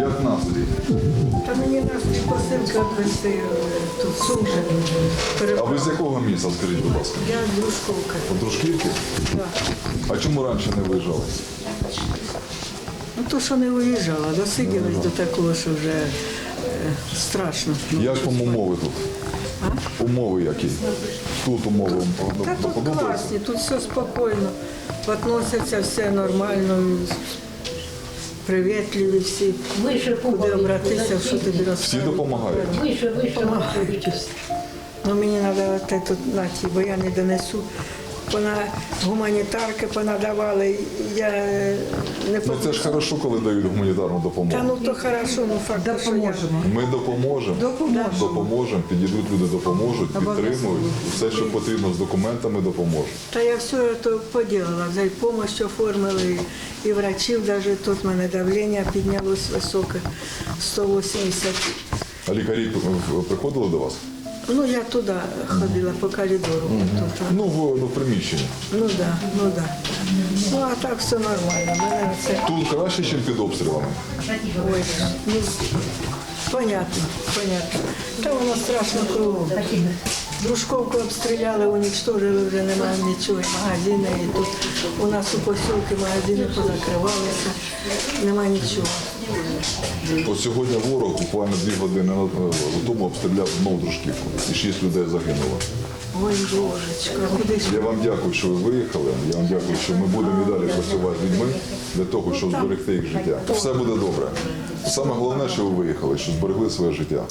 Як настрій? Та мені настрій посилка е, тут сумжин. А ви з якого міста, скажіть, будь ласка? Я з Дружковка. Дружківки? Так. А чому раніше не виїжджали? Ну то, що не виїжджала, досиділась до такого, що вже е, страшно. Ну, Як вам умови тут? Умови які? Тут умови Та тут класні, тут все спокійно, относяться все нормально, привітливі всі. Вище Куди обратися, що тобі Всі допомагають. Вище, вище. Допомагають. Ну мені треба те тут бо я не донесу. Вона гуманітарки понадавали, я не Ну це ж хорошо, коли дають гуманітарну Та допомогу. ну то хорошо, ну факт, що я. Ми допоможемо, Допоможемо. допоможемо, підійдуть люди, допоможуть, підтримують. Все, що потрібно з документами, допоможуть. Та я все то поділила, за допомогу оформили, і врачів навіть тут в мене давлення піднялось високе, 180. А лікарі е, приходили до вас? Ну я туди ходила по коридору. Ну, в, в приміщенні. Ну да, ну да. Ну а так все нормально. Мене це Тут краще, ніж під обстрілами. ой, ну, понятно, понятно. Та воно страшно кругом. Дружковку обстріляли, уничтожили, вже немає нічого, і магазини. І тут у нас у посілки магазини позакривалися, немає нічого. От сьогодні ворог буквально дві години тому обстріляв знову дружківку. І шість людей загинуло. Ой, божечко, куди ж? Я вам дякую, що ви виїхали. Я вам дякую, що ми будемо і далі працювати з людьми для того, щоб зберегти їх життя. Все буде добре. Саме головне, що ви виїхали, що зберегли своє життя.